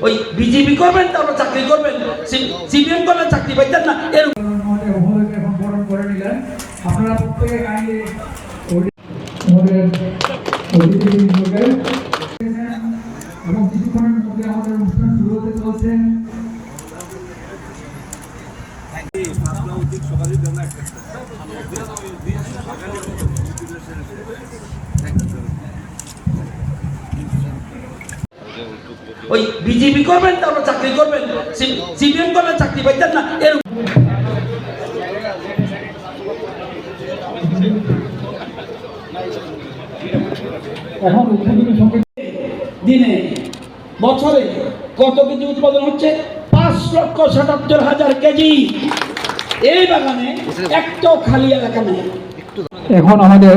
ওই বিজেপি করবেন তারপর চাকরি করবেন। সিপিএম করলে চাকরি পাইতেন না বরণ করে নিলেন। আপনারা প্রত্যেকে কাইন্ডলি আমাদের অতিথিবৃন্দকে এবং কিছুক্ষণের মধ্যে আমাদের অনুষ্ঠান শুরু হতে চলছে ওই বিজেপি করবেন তারপর চাকরি করবেন সিপিএম করলে চাকরি পাইতেন না এখন দিনে বছরে কত কেজি উৎপাদন হচ্ছে? পাঁচ লক্ষ সাতাত্তর হাজার কেজি। এই বাগানে একটাও খালি এলাকা নেই। এখন আমাদের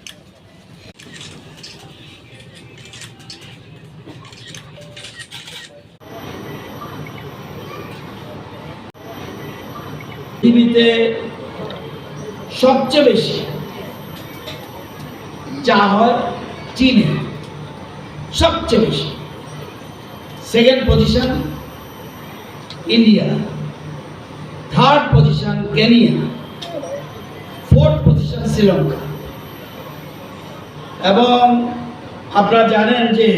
পৃথিবীতে সবচেয়ে বেশি চা হয় চীনে, সবচেয়ে বেশি। Second position India third position Kenya fourth position Sri Lanka এবং আপনারা জানেন যে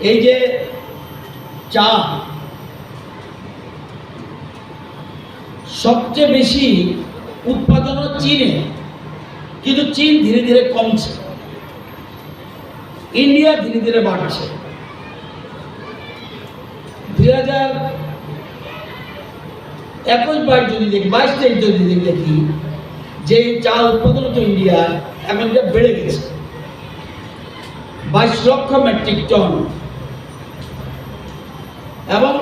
এই যে চা সবচেয়ে বেশি উৎপাদন চীনে। কিন্তু চীন ধীরে ধীরে কমছে। ইন্ডিয়া ধীরে ধীরে বাড়ছে। দুই হাজার একুশ বাইশ যদি দেখি, বাইশ তেইশ যদি দেখি যে চা উৎপাদন হতো ইন্ডিয়া, এখন এটা বেড়ে গেছে। বাইশ লক্ষ মেট্রিক টন। এবং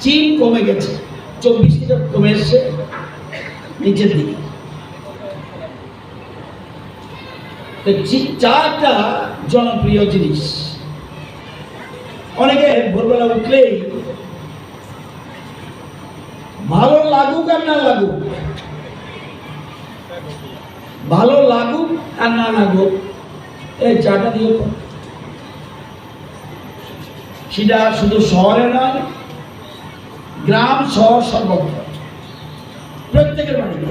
চীন কমে গেছে। চব্বিশ থেকে কমে এসছে, নিচের দিকে। চাটা জনপ্রিয় জিনিস। অনেকে ভোরবেলা উঠলেই, ভালো লাগুক আর না লাগুক। ভালো লাগুক আর না লাগুক, এই চাটা দিয়ে সেটা শুধু শহরে নয় গ্রাম শহর সর্বত্র প্রত্যেকের বাড়িতে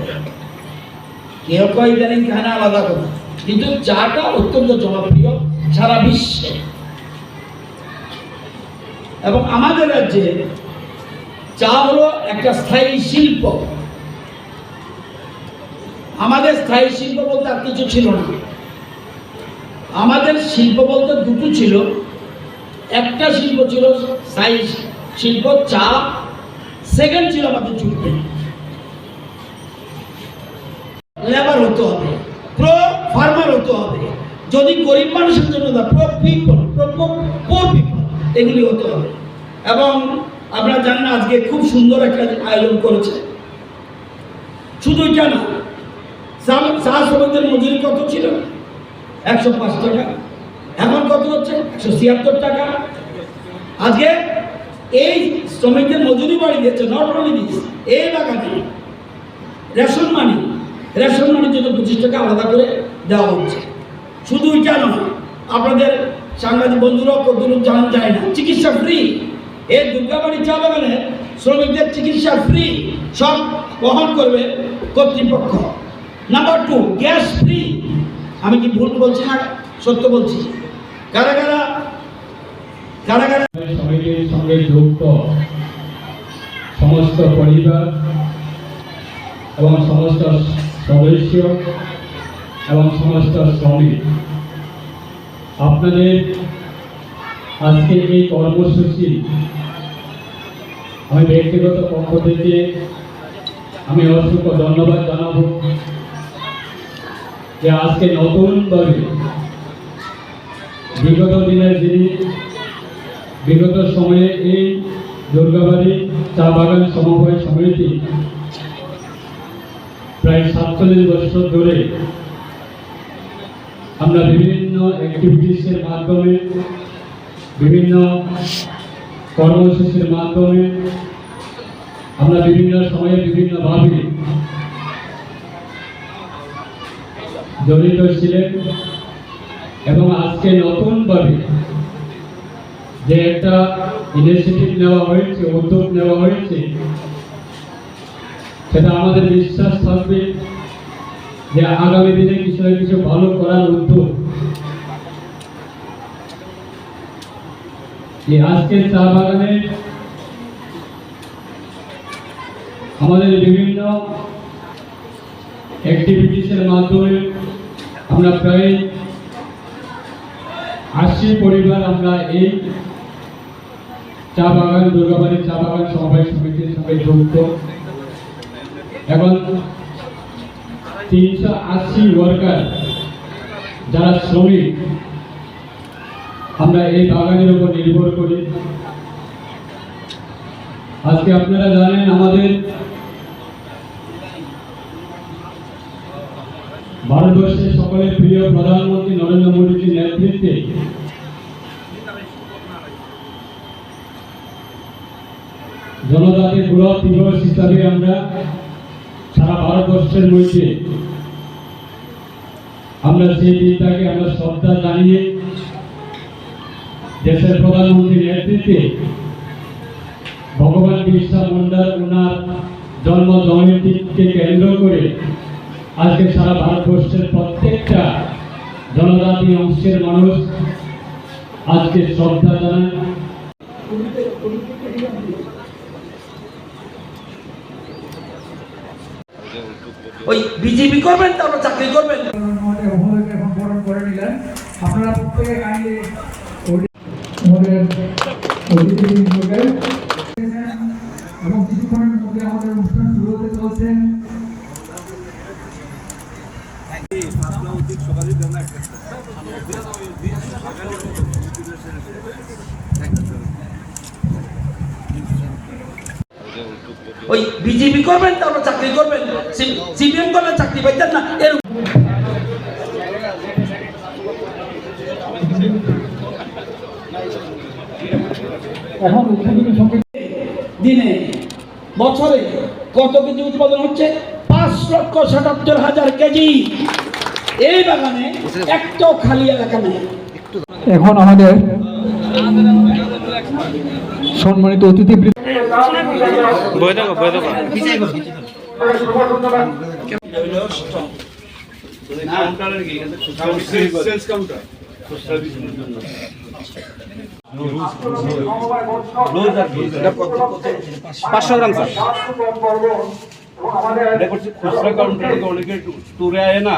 কেউ কেউ ইদানিং খায় আলাদা কথা কিন্তু চাটা অত্যন্ত জনপ্রিয় সারা বিশ্বে। এবং আমাদের রাজ্যে চা হলো একটা স্থায়ী শিল্প। আমাদের স্থায়ী শিল্প বলতে আর কিছু ছিল না। আমাদের শিল্প বলতে দুটো ছিল। একটা শিল্প ছিল স্থায়ী শিল্প, চা সেকেন্ড ছিল আমাদের চুলবে লেবার হতে হবে। প্রো ফার্মার হতে হবে। যদি গরিব মানুষের জন্য না প্রো পিপল প্রো পিপল এগুলি হতে হবে। এবং আপনারা জানেন আজকে খুব সুন্দর একটা আয়োজন করেছে। শুধু কেন চা শ্রমিকদের মজুরি কত ছিল? একশো পাঁচ টাকা। এখন কত হচ্ছে? একশো ছিয়াত্তর টাকা। আজকে এই শ্রমিকদের মজুরি বাড়ি দিয়েছে নট অনলি দিস এই বাগানে রেশন মানি, রেশন মানির জন্য পঁচিশ টাকা আলাদা করে দেওয়া হচ্ছে। শুধু এটা নয়, আপনাদের সাংবাদিক বন্ধুরাও কতদূর জানান যায় না, চিকিৎসা ফ্রি এই দুর্গাবাড়ি চা বাগানে শ্রমিকদের চিকিৎসা ফ্রি সব বহন করবে কর্তৃপক্ষ। নাম্বার টু গ্যাস ফ্রি আমি কি ভুল বলছি না, সত্য বলছি? কারা কারা সঙ্গে যুক্ত সমস্ত পরিবার এবং সমস্ত সদস্য এবং সমস্ত শ্রমিক। আপনাদের আজকে এই কর্মসূচি আমি ব্যক্তিগত পক্ষ থেকে আমি অসংখ্য ধন্যবাদ জানাব যে আজকে নতুনভাবে বিগত দিনের যিনি বিগত সময়ে এই দুর্গাবাড়ি চা বাগান সমবায় সমিতি প্রায় সাতচল্লিশ বছর ধরে আমরা বিভিন্ন অ্যাক্টিভিটিসের মাধ্যমে, বিভিন্ন কর্মসূচির মাধ্যমে, আমরা বিভিন্ন সময়ে বিভিন্নভাবে জড়িত ছিলেন এবং আজকে নতুনভাবে যে একটা ইনিশিয়েটিভ নেওয়া হয়েছে, উদ্যোগ নেওয়া হয়েছে, সেটা আমাদের বিশ্বাস থাকবে যে আগামী দিনে কিছু না কিছু ভালো করার উদ্যোগ। এই আজকের চা বাগানে আমাদের বিভিন্ন অ্যাক্টিভিটিসের মাধ্যমে আমরা প্রায় আশি পরিবার আমরা এই চা বাগান দুর্গাবাড়ি চা বাগান, সমবায় সমিতির সঙ্গে যুক্ত। এখন তিনশো আশি ওয়ার্কার যারা শ্রমিক, আমরা এই বাগানের উপর নির্ভর করি। আজকে আপনারা জানেন, আমাদের ভারতবর্ষের সকলের প্রিয় প্রধানমন্ত্রী নরেন্দ্র মোদীজির নেতৃত্বে জনজাতির গৌরব দিবস হিসাবে আমরা সারা ভারতবর্ষের মধ্যে আমরা সেই দিনটাকে আমরা শ্রদ্ধা জানিয়ে দেশের প্রধানমন্ত্রীর নেতৃত্বে ভগবান বিরসা মুন্ডার ওনার জন্ম জয়ন্তীকে কেন্দ্র করে আজকে সারা ভারতবর্ষের প্রত্যেকটা জনজাতি অংশের মানুষ আজকে শ্রদ্ধা জানায়। ওই বিজেপি করবেন, তারপর চাকরি করবেন। আপনারা প্রত্যেকে কাইন্ডলি এবং কিছুক্ষণের মধ্যে আমাদের অনুষ্ঠান শুরু হতে চলছে। ওই বিজেপি করবেন তারপর চাকরি করবেন সিপিএম করলে চাকরি পাইতেন না এর এখন দিনে বছরে কত কেজি উৎপাদন হচ্ছে? পাঁচ লক্ষ সাতাত্তর হাজার কেজি। এই বাগানে একটাও খালি এলাকা নেই। এখন আমাদের সম্মানিত অতিথি পাঁচশো গ্রাম স্যার। খুচরা কাউন্টার থেকে অনেকে ট্যুরে আয় না।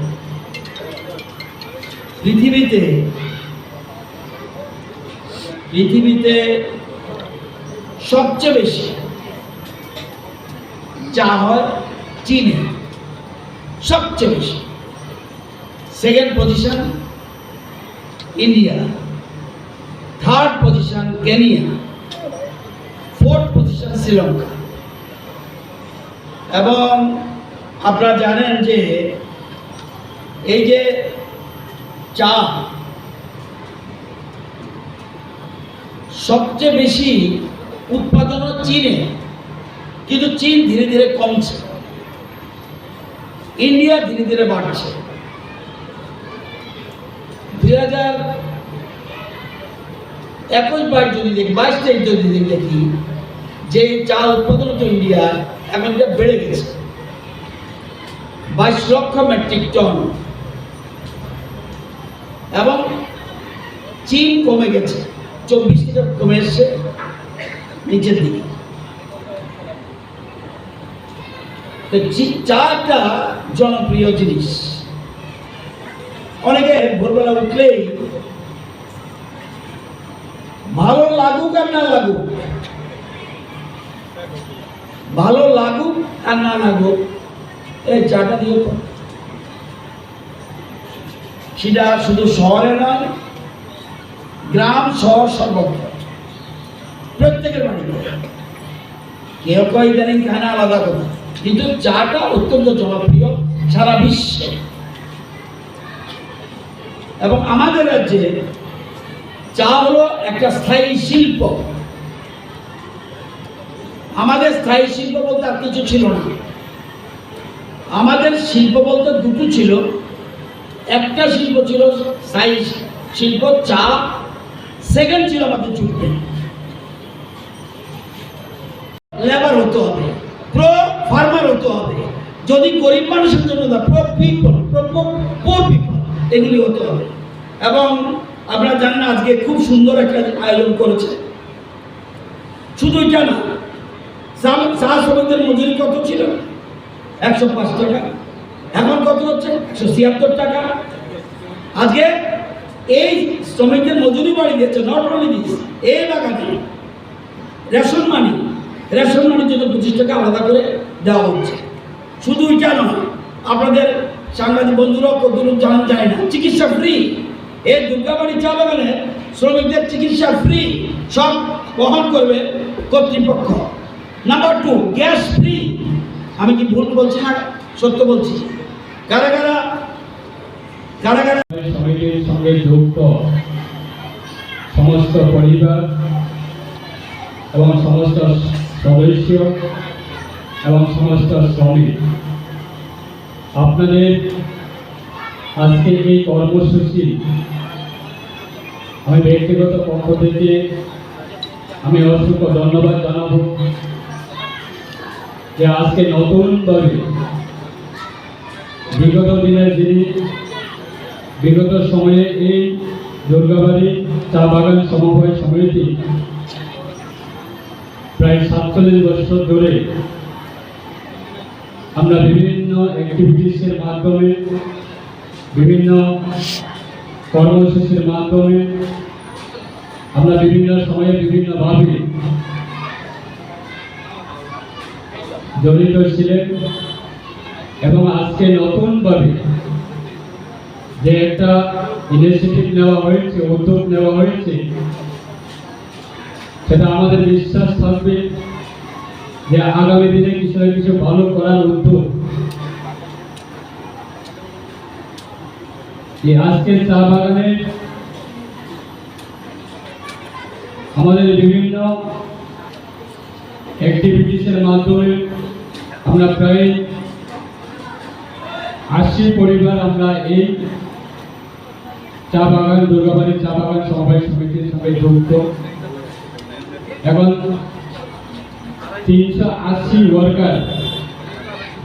পৃথিবীতে পৃথিবীতে সবচেয়ে বেশি চা হয় চীনে, সবচেয়ে বেশি। Second position India third position Kenya fourth position Sri Lanka এবং আপনারা জানেন যে এই যে চা সবচেয়ে বেশি উৎপাদন চীনে, কিন্তু চীন ধীরে ধীরে কমছে। ইন্ডিয়া ধীরে ধীরে বাড়ছে। দুই হাজার একুশ বাইশ যদি দেখি, বাইশ তেইশ যদি দেখি যে চা উৎপাদন হতো ইন্ডিয়া এখন বেড়ে গেছে। বাইশ লক্ষ মেট্রিক টন। এবং চীন কমে গেছে। চব্বিশ থেকে কমে এসছে নিচের দিকে। চা একটা জনপ্রিয় জিনিস। অনেকে ভোরবেলা উঠলেই, ভালো লাগুক আর না লাগুক, ভালো লাগুক আর না লাগুক, এই চাটা দিয়ে। সেটা শুধু শহরে নয়, গ্রাম শহর সর্বত্র। প্রত্যেকের বাড়িতে কেউ কেউ ইদানিং খায় আলাদা কথা কিন্তু চাটা অত্যন্ত জনপ্রিয় সারা বিশ্বে। এবং আমাদের রাজ্যে চা হলো একটা স্থায়ী শিল্প। আমাদের স্থায়ী শিল্প বলতে আর কিছু ছিল না। আমাদের শিল্প বলতে দুটো ছিল। একটা শিল্প ছিল সাইজ শিল্প চা সেকেন্ড ছিল আমাদের চুক্তি লেবার হতে হবে। প্রো ফার্মার হতে হবে। যদি গরিব মানুষের জন্য না প্রো পিপল প্রো পিপল এগুলি হতে হবে। এবং আপনারা জানেন আজকে খুব সুন্দর একটা আয়োজন করেছে। শুধু এটা না চা শ্রমিকদের মজুরি কত ছিল? একশো পাঁচ টাকা। এখন কত হচ্ছে? একশো ছিয়াত্তর টাকা। আজকে এই শ্রমিকদের মজুরি বাড়ি দিয়েছে নট অনলি দিস এই বাগানে রেশন মানি, রেশন মানির জন্য পঁচিশ টাকা আলাদা করে দেওয়া হচ্ছে। শুধু এটা নয়, আপনাদের সাংবাদিক বন্ধুরাও কতদূর জানান যায় না, চিকিৎসা ফ্রি এই দুর্গাবাড়ি চা বাগানে শ্রমিকদের চিকিৎসা ফ্রি সব বহন করবে কর্তৃপক্ষ। নাম্বার টু গ্যাস ফ্রি আমি কি ভুল বলছি না? সত্য বলছি। সঙ্গে যুক্ত সমস্ত পরিবার এবং সমস্ত সদস্য এবং সমস্ত শ্রমিক। আপনাদের আজকে এই কর্মসূচি আমি ব্যক্তিগত পক্ষ থেকে আমি অসংখ্য ধন্যবাদ জানাব যে আজকে নতুনভাবে বিগত দিনের যিনি বিগত সময়ে এই দুর্গাবাড়ি চা বাগান সমবায় সমিতি প্রায় সাতচল্লিশ বছর ধরে আমরা বিভিন্ন অ্যাক্টিভিটিসের মাধ্যমে, বিভিন্ন কর্মসূচির মাধ্যমে, আমরা বিভিন্ন সময়ে বিভিন্নভাবে জড়িত ছিলেন। এবং আজকে নতুনভাবে যে একটা ইনিশিয়েটিভ নেওয়া হয়েছে, উদ্যোগ নেওয়া হয়েছে, সেটা আমাদের বিশ্বাস থাকবে যে আগামী দিনে কিছু না কিছু ভালো করার উদ্যোগ। এই আজকের চা বাগানে আমাদের বিভিন্ন অ্যাক্টিভিটিসের মাধ্যমে আমরা প্রায় আশি পরিবার আমরা এই চা বাগান দুর্গাবাড়ির চা বাগান সমবায় সমিতির সঙ্গে যুক্ত। এখন তিনশো আশি ওয়ার্কার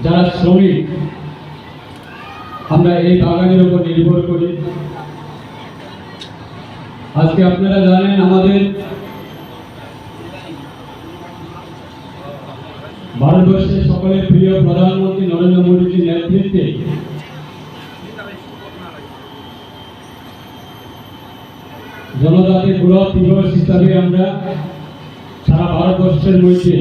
যারা শ্রমিক, আমরা এই বাগানের উপর নির্ভর করি। আজকে আপনারা জানেন আমাদের ভারতবর্ষের সকলের প্রিয় প্রধানমন্ত্রী নরেন্দ্র মোদীজির নেতৃত্বে জনজাতি বৃহৎ দিবস হিসাবে আমরা সারা ভারতবর্ষের মধ্যে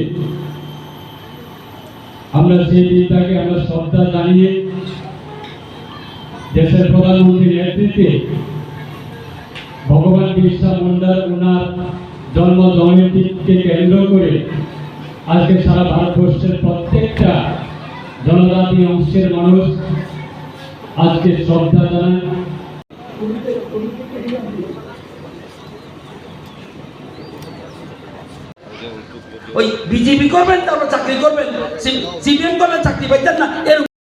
আমরা সেই দিনটাকে আমরা শ্রদ্ধা জানিয়ে দেশের প্রধানমন্ত্রীর নেতৃত্বে ভগবান বিরসা মুন্ডার ওনার জন্ম জয়ন্তীকে কেন্দ্র করে আজকে সারা ভারতবর্ষের প্রত্যেকটা জনজাতি অংশের মানুষ আজকে শ্রদ্ধা জানায়। ওই বিজেপি করবেন তারপর চাকরি করবেন। সিপিএম করবেন, চাকরি পাইতেন না, এরকম